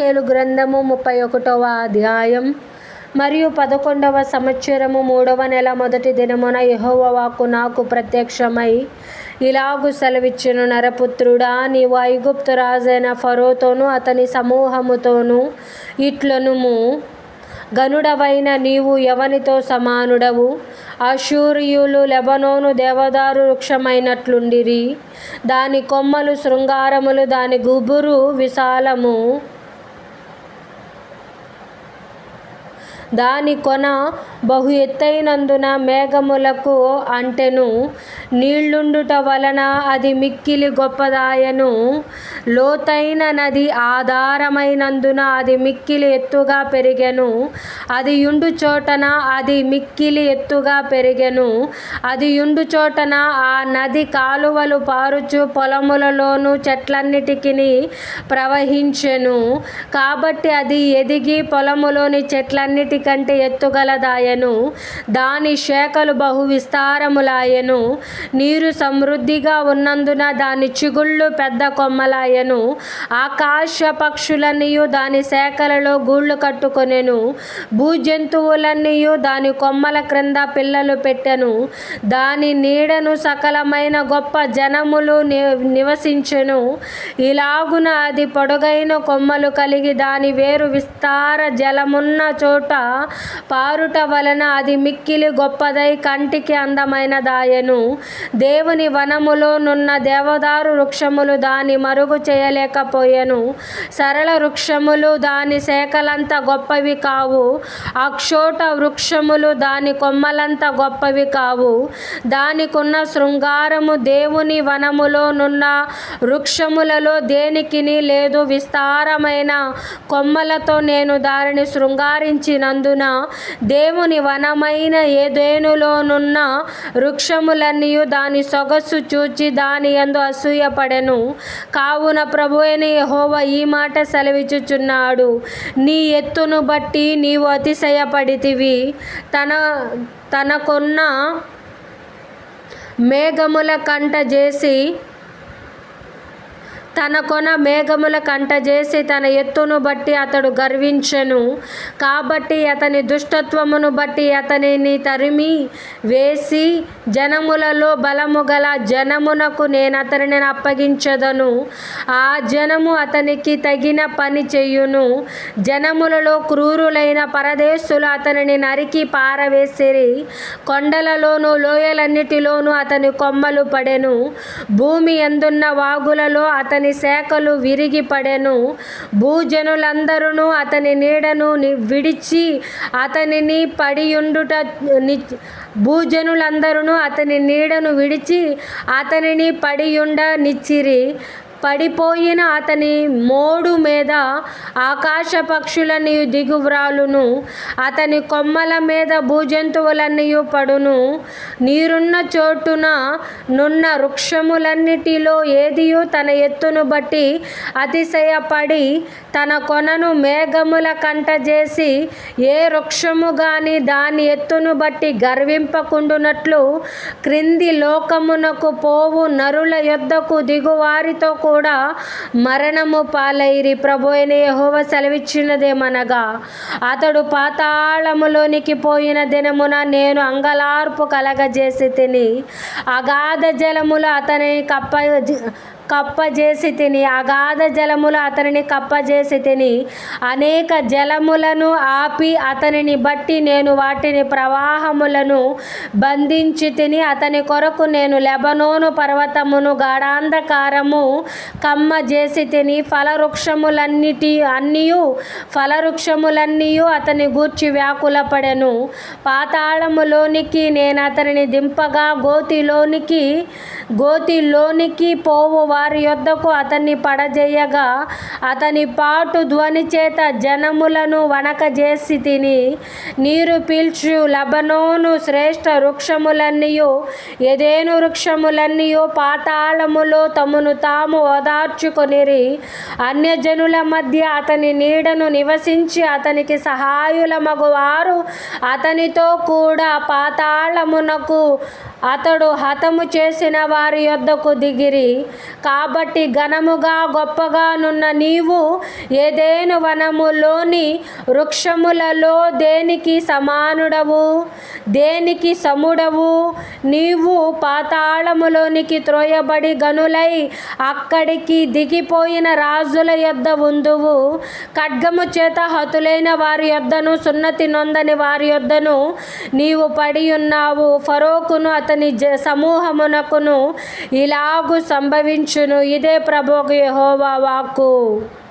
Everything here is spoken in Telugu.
ఎహెచ్కేలు గ్రంథము ముప్పై ఒకటవ అధ్యాయం మరియు పదకొండవ సంవత్సరము మూడవ నెల మొదటి దినమున యహోవాకు నాకు ప్రత్యక్షమై ఇలాగు సెలవిచ్చిన నరపుత్రుడా నీవు ఐగుప్తు రాజైన ఫరోతోను అతని సమూహముతోనూ ఇట్లనుము. గనుడవైన నీవు ఎవనితో సమానుడవు? అశూరియులు లెబనోను దేవదారు వృక్షమైనట్లుండిరి. దాని కొమ్మలు శృంగారములు దాని గుబురు విశాలము. దాని కొన బహు ఎత్తైనందున మేఘములకు అంటెను. నీళ్ళుండుట వలన అది మిక్కిలి గొప్పదాయను. లోతైన నది ఆధారమైనందున అది మిక్కిలి ఎత్తుగా పెరిగెను. అది యుండు చోటన అది మిక్కిలి ఎత్తుగా పెరిగెను. అది యుండు చోటన ఆ నది కాలువలు పారుచు పొలములలోనూ చెట్లన్నిటికీ ప్రవహించెను. కాబట్టి అది ఎదిగి పొలములోని చెట్లన్నిటి కంటే ఎత్తుగలదాయను. దాని శాఖలు బహు విస్తారములాయను. నీరు సమృద్ధిగా ఉన్నందున దాని చిగుళ్ళు పెద్ద కొమ్మలాయను. ఆకాశ పక్షులన్నీయు దాని శాఖలలో గూళ్ళు కట్టుకొనెను. భూజంతువులన్నీయు దాని కొమ్మల క్రింద పిల్లలు పెట్టెను. దాని నీడను సకలమైన గొప్ప జనములు ని నివసించెను. ఇలాగున అది పొడుగైన కొమ్మలు కలిగి దాని వేరు విస్తార జలమున్న చోట పారుట వలన అది మిక్కిలి గొప్పదై కంటికి అందమైన దాయను. దేవుని వనములో నున్న దేవదారు వృక్షములు దాని మరుగు చేయలేకపోయెను. సరళ వృక్షములు దాని శాఖలంత గొప్పవి కావు. అక్షోట వృక్షములు దాని కొమ్మలంత గొప్పవి కావు. దానికున్న శృంగారము దేవుని వనములో నున్న వృక్షములలో దేనికిని లేదు విస్తారమైన కొమ్మలతో నేను దానిని చేసినందున దేవుని వనమైన ఏదేనులోనున్న వృక్షములన్నీ దాని సొగసు చూచి దాని యందు అసూయపడెను. కావున ప్రభువైన యెహోవా ఈ మాట సెలవిచ్చుచున్నాడు. నీ ఎత్తును బట్టి నీవు అతిశయపడితివి. తన తనకున్న మేఘముల కంట చేసి తన కొన మేఘముల కంటజేసి తన ఎత్తును బట్టి అతడు గర్వించెను. కాబట్టి అతని దుష్టత్వమును బట్టి అతనిని తరిమి వేసి జనములలో బలము గల జనమునకు నేను అతనిని అప్పగించదను. ఆ జనము అతనికి తగిన పని చెయ్యును జనములలో క్రూరులైన పరదేశులు అతనిని నరికి పారవేసిరి. కొండలలోను లోయలన్నిటిలోనూ అతని కొమ్మలు పడెను. భూమి ఎందున్న వాగులలో అతని శాఖలు విరిగిపడెను. భూజనులందరూ అతని నీడను విడిచి అతనిని పడియుండుట ని భూజనులందరూ అతని నీడను విడిచి అతనిని పడియుండ నిచ్చిరి పడిపోయిన అతని మోడు మీద ఆకాశ పక్షులన్నీ దిగువ్రాలును అతని కొమ్మల మీద భూజంతువులన్నీ పడును. నీరున్న చోటున నున్న వృక్షములన్నిటిలో ఏదియు తన ఎత్తును బట్టి అతిశయపడి తన కొనను మేఘముల కంట చేసి ఏ వృక్షము గాని దాని ఎత్తును బట్టి గర్వింపకుండునట్లు క్రింది లోకమునకు పోవు నరుల యొద్దకు దిగువారితో కూడా మరణము పాలైరి. ప్రభు అయిన సెలవిచ్చినదేమనగా అతడు పాతాళములోనికి పోయిన దినమున నేను అంగలార్పు కలగజేసి తిని అగాధ జలములు అతని కప్ప కప్పజేసి తిని అగాధ జలములు అతనిని కప్పజేసి తిని అనేక జలములను ఆపి అతనిని బట్టి నేను వాటిని ప్రవాహములను బంధించి తిని అతని కొరకు నేను లెబనోను పర్వతమును గాఢాంధకారము కమ్మ చేసి తిని ఫలవృక్షములన్నిటి అన్నీయు ఫలవృక్షములన్నీయు అతని గూర్చి వ్యాకులపడెను. పాతాళములోనికి నేను అతనిని దింపగా గోతిలోనికి గోతిలోనికి పోవు వారి యొద్దకు అతన్ని పడజేయగా అతని పాటు ధ్వని చేత జనములను వణకజేసి తిని నీరు పీల్చు లబనోను శ్రేష్ఠ వృక్షములన్నీయు ఎదేను వృక్షములన్నీయు పాతాళములో తమను తాము ఓదార్చుకొనిరి. అన్యజనుల మధ్య అతని నీడను నివసించి అతనికి సహాయుల మగువారు అతనితో కూడా పాతాళమునకు అతడు హతము చేసిన వారి యొద్దకు దిగిరి. కాబట్టి ఘనముగా గొప్పగా నున్న నీవు ఏదేను వనములోని వృక్షములలో దేనికి సమానుడవు? దేనికి సముడవు? నీవు పాతాళములోనికి త్రోయబడి గనులై అక్కడికి దిగిపోయిన రాజుల యొద్ద ఉందువు. ఖడ్గము చేత హతులైన వారి యొద్దను సున్నతి నొందని వారి యొద్దను నీవు పడి ఉన్నావు. ఫరోకును అతని జ సమూహమునకును ఇలాగు సంభవించును ఇదే ప్రభువు యెహోవా వాక్కు